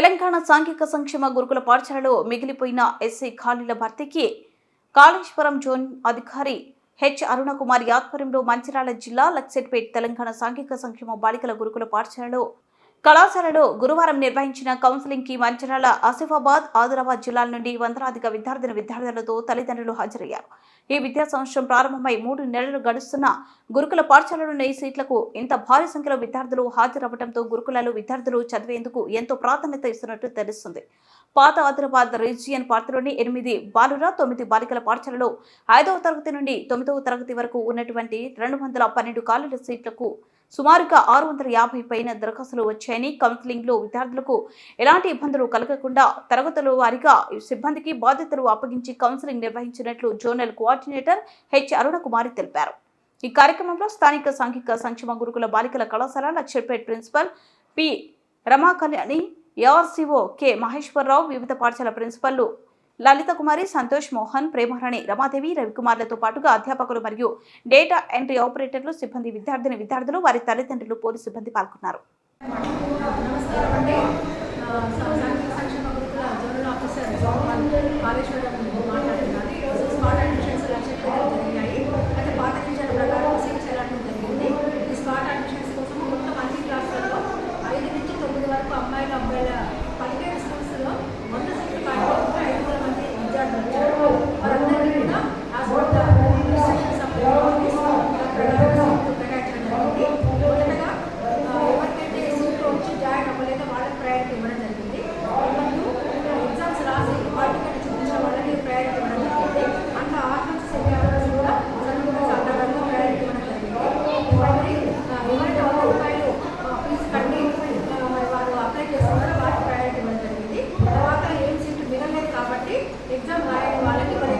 తెలంగాణ సాంఘిక సంక్షేమ గురుకుల పాఠశాలలో మిగిలిపోయిన ఎస్సీ ఖాళీల భర్తీకి కాళేశ్వరం జోన్ అధికారి హెచ్ అరుణకుమారి ఆధ్వర్యంలో మంచిర్యాల జిల్లా లక్సెట్పేట్ తెలంగాణ సాంఘిక సంక్షేమ బాలికల గురుకుల పాఠశాలలో కళాశాలలో గురువారం నిర్వహించిన కౌన్సిలింగ్కి మంచిర్యాల ఆసిఫాబాద్ ఆదిలాబాద్ జిల్లాల నుండి వందలాదిగా విద్యార్థిని విద్యార్థులతో తల్లిదండ్రులు హాజరయ్యారు. ఈ విద్యా సంవత్సరం ప్రారంభమై మూడు నెలలు గడుస్తున్న గురుకుల పాఠశాలలోని ఈ సీట్లకు ఇంత భారీ సంఖ్యలో విద్యార్థులు హాజరవ్వడంతో గురుకులలో విద్యార్థులు చదివేందుకు ఎంతో ప్రాధాన్యత ఇస్తున్నట్టు తెలుస్తుంది. పాత ఆదిలాబాద్ రీజియన్ పార్టీలోని ఎనిమిది బాలుర తొమ్మిది బాలికల పాఠశాలలో ఐదవ తరగతి నుండి తొమ్మిదవ తరగతి వరకు ఉన్నటువంటి రెండు వందల పన్నెండు ఖాళీల సీట్లకు సుమారుగా ఆరు వందల యాభై పైన దరఖాస్తులు వచ్చాయని కౌన్సిలింగ్లో విద్యార్థులకు ఎలాంటి ఇబ్బందులు కలగకుండా తరగతుల వారిగా సిబ్బందికి బాధ్యతలు అప్పగించి కౌన్సిలింగ్ నిర్వహించినట్లు జోనల్ కోఆర్డినేటర్ హెచ్ అరుణకుమారి తెలిపారు. ఈ కార్యక్రమంలో స్థానిక సాంఘిక సంక్షేమ గురుకుల బాలికల కళాశాల Luxettipet principal P Ramakalyani ARCO K Maheshwararao వివిధ పాఠశాల ప్రిన్సిపల్లు లలిత కుమారి సంతోష్ మోహన్ ప్రేమహరణి రమాదేవి రవికుమార్లతో పాటుగా అధ్యాపకులు మరియు డేటా ఎంట్రీ ఆపరేటర్లు సిబ్బంది విద్యార్థిని విద్యార్థులు వారి తల్లిదండ్రులు పోలీసు సిబ్బంది పాల్గొన్నారు. एग्ज़ाम